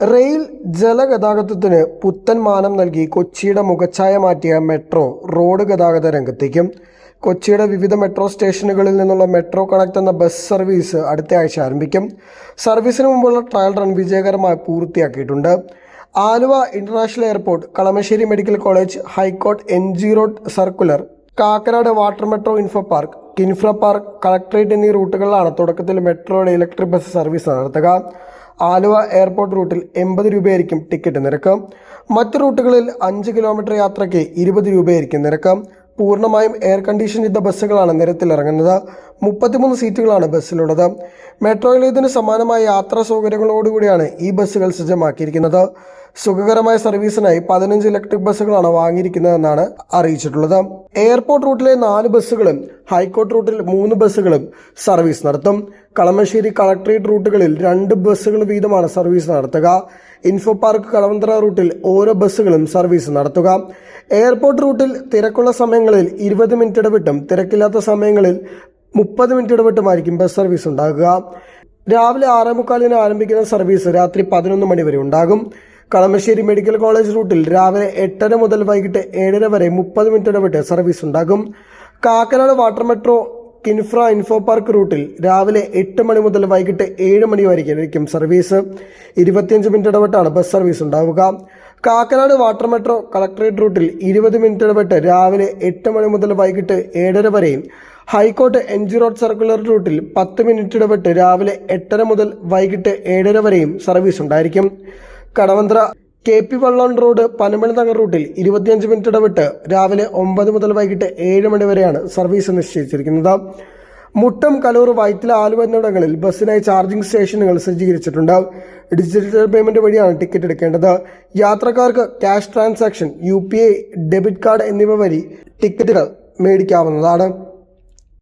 Rail ജലഗതാഗതത്തിന് പുത്തൻ മാനം നൽകി കൊച്ചിയുടെ മുഖച്ഛായ മാറ്റിയ മെട്രോ റോഡ് ഗതാഗത രംഗത്തേക്കും. കൊച്ചിയുടെ വിവിധ മെട്രോ സ്റ്റേഷനുകളിൽ നിന്നുള്ള മെട്രോ കണക്ട് എന്ന ബസ് സർവീസ് അടുത്ത ആഴ്ച ആരംഭിക്കും. സർവീസിന് മുമ്പുള്ള ട്രയൽ റൺ വിജയകരമായി പൂർത്തിയാക്കിയിട്ടുണ്ട്. Aluva international airport Kalamassery medical college high court N G road circular Kakkanad water metro info park Kinfra park collectorate എന്നീ റൂട്ടുകളിലാണ് തുടക്കത്തിൽ മെട്രോയുടെ ഇലക്ട്രിക് ബസ് സർവീസ് നടത്തുക. ആലുവ എയർപോർട്ട് റൂട്ടിൽ എൺപത് രൂപയായിരിക്കും ടിക്കറ്റ് നിരക്ക്. മറ്റ് റൂട്ടുകളിൽ അഞ്ച് കിലോമീറ്റർ യാത്രയ്ക്ക് ഇരുപത് രൂപയായിരിക്കും നിരക്ക്. പൂർണമായും എയർ കണ്ടീഷൻ ചെയ്ത ബസ്സുകളാണ് നിരത്തിലിറങ്ങുന്നത് മുപ്പത്തിമൂന്ന് സീറ്റുകളാണ് ബസ്സിലുള്ളത്. മെട്രോയിൽ ഇതിന് സമാനമായ യാത്രാ സൗകര്യങ്ങളോടുകൂടിയാണ് ഈ ബസ്സുകൾ സജ്ജമാക്കിയിരിക്കുന്നത്. സുഖകരമായ സർവീസിനായി പതിനഞ്ച് ഇലക്ട്രിക് ബസ്സുകളാണ് വാങ്ങിയിരിക്കുന്നതെന്നാണ് അറിയിച്ചിട്ടുള്ളത്. എയർപോർട്ട് റൂട്ടിലെ നാല് ബസ്സുകളും ഹൈക്കോർട്ട് റൂട്ടിൽ മൂന്ന് ബസ്സുകളും സർവീസ് നടത്തും. കളമശ്ശേരി കളക്ട്രേറ്റ് റൂട്ടുകളിൽ രണ്ട് ബസ്സുകൾ വീതമാണ് സർവീസ് നടത്തുക. ഇൻഫോ പാർക്ക് കളവന്തറ റൂട്ടിൽ ഓരോ ബസ്സുകളും സർവീസ് നടത്തുക. എയർപോർട്ട് റൂട്ടിൽ തിരക്കുള്ള സമയങ്ങളിൽ ഇരുപത് മിനിറ്റ് ഇടവിട്ടും തിരക്കില്ലാത്ത സമയങ്ങളിൽ മുപ്പത് മിനിറ്റ് ഇടവിട്ടുമായിരിക്കും ബസ് സർവീസ് ഉണ്ടാകുക. രാവിലെ ആറേ മുക്കാലിന് ആരംഭിക്കുന്ന സർവീസ് രാത്രി പതിനൊന്ന് മണി വരെ ഉണ്ടാകും. കളമശ്ശേരി മെഡിക്കൽ കോളേജ് റൂട്ടിൽ രാവിലെ എട്ടര മുതൽ വൈകിട്ട് ഏഴര വരെ മുപ്പത് മിനിറ്റ് ഇടവിട്ട് സർവീസ് ഉണ്ടാകും. Kakkanad water metro Kinfra info park റൂട്ടിൽ രാവിലെ എട്ട് മണി മുതൽ വൈകിട്ട് ഏഴ് മണി വരെയായിരിക്കും സർവീസ് ഇരുപത്തിയഞ്ച് മിനിറ്റ് ഇടവിട്ടാണ് ബസ് സർവീസ് ഉണ്ടാവുക. കാക്കനാട് വാട്ടർ മെട്രോ കളക്ടറേറ്റ് റൂട്ടിൽ ഇരുപത് മിനിറ്റ് ഇടവിട്ട് രാവിലെ എട്ട് മണി മുതൽ വൈകിട്ട് ഏഴര വരെയും high court N G road circular റൂട്ടിൽ പത്ത് മിനിറ്റ് ഇടവിട്ട് രാവിലെ എട്ടര മുതൽ വൈകിട്ട് ഏഴര വരെയും സർവീസ് ഉണ്ടായിരിക്കും. Kadavanthra K P Vallon road പനമണി Nagar റൂട്ടിൽ ഇരുപത്തിയഞ്ച് മിനിറ്റ് ഇടവിട്ട് രാവിലെ ഒമ്പത് മുതൽ വൈകിട്ട് ഏഴ് മണി വരെയാണ് സർവീസ് നിശ്ചയിച്ചിരിക്കുന്നത്. മുട്ടം കലൂർ വൈറ്റില ആലുവ എന്നിവിടങ്ങളിൽ ബസ്സിനായി ചാർജിംഗ് സ്റ്റേഷനുകൾ സജ്ജീകരിച്ചിട്ടുണ്ട്. ഡിജിറ്റൽ പേയ്മെന്റ് വഴിയാണ് ടിക്കറ്റ് എടുക്കേണ്ടത്. യാത്രക്കാർക്ക് ക്യാഷ് ട്രാൻസാക്ഷൻ യു ഡെബിറ്റ് കാർഡ് എന്നിവ വഴി ടിക്കറ്റുകൾ മേടിക്കാവുന്നതാണ്.